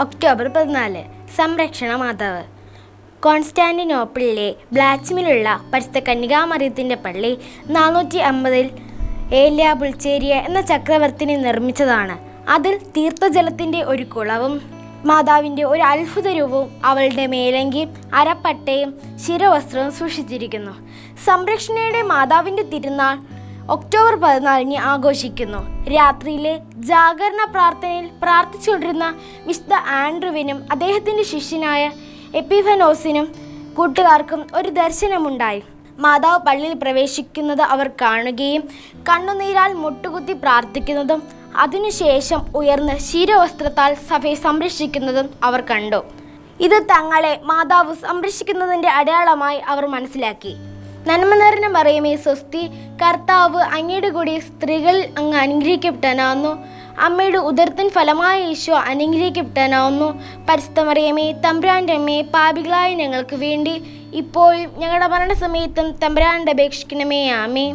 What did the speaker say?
October പതിനാല്. സംരക്ഷണ മാതാവ്. കോൺസ്റ്റാന്റിനോപ്പിളിലെ ബ്ലാച്ചിമിലുള്ള പരിശുദ്ധ കന്യകാമറിയത്തിന്റെ പള്ളി നാനൂറ്റി അമ്പതിൽ ഏലിയ ബുൾച്ചേരിയ എന്ന ചക്രവർത്തിനി നിർമ്മിച്ചതാണ്. അതിൽ തീർത്ഥജലത്തിന്റെ ഒരു കുളവും മാതാവിന്റെ ഒരു അത്ഭുത രൂപവും അവളുടെ മേലങ്കി അരപ്പട്ടയും ശിരവസ്ത്രവും സൂക്ഷിച്ചിരിക്കുന്നു. സംരക്ഷണയുടെ മാതാവിന്റെ തിരുനാൾ ഒക്ടോബർ പതിനാലിന് ആഘോഷിക്കുന്നു. രാത്രിയിലെ ജാഗരണ പ്രാർത്ഥനയിൽ പ്രാർത്ഥിച്ചുകൊണ്ടിരുന്ന വിശുദ്ധ ആൻഡ്രുവിനും അദ്ദേഹത്തിന്റെ ശിഷ്യനായ എപ്പിഫനോസിനും കൂട്ടുകാർക്കും ഒരു ദർശനമുണ്ടായി. മാതാവ് പള്ളിയിൽ പ്രവേശിക്കുന്നത് അവർ കാണുകയും കണ്ണുനീരാൽ മുട്ടുകുത്തി പ്രാർത്ഥിക്കുന്നതും അതിനുശേഷം ഉയർന്ന് ശിരവസ്ത്രത്താൽ സഭയെ സംരക്ഷിക്കുന്നതും അവർ കണ്ടു. ഇത് തങ്ങളെ മാതാവ് സംരക്ഷിക്കുന്നതിന്റെ അടയാളമായി അവർ മനസ്സിലാക്കി. നന്മ നിറഞ്ഞ മറിയമേ സ്വസ്തി. കർത്താവ് അങ്ങയുടെ കൂടി സ്ത്രീകൾ അങ്ങ് അനുഗ്രഹിക്കപ്പെട്ടനാവുന്നു. അമ്മയുടെ ഉദർത്തൻ ഫലമായ ഈശോ അനുഗ്രഹിക്കപ്പെട്ടനാവുന്നു. പരിസ്ഥ മറിയമേ തമ്പുരാന്റെ അമ്മയെ പാപികളായ ഞങ്ങൾക്ക് വേണ്ടി ഇപ്പോഴും ഞങ്ങളുടെ മരണസമയത്തും തമ്പുരാന്റെ അപേക്ഷിക്കണമേ. ആമേ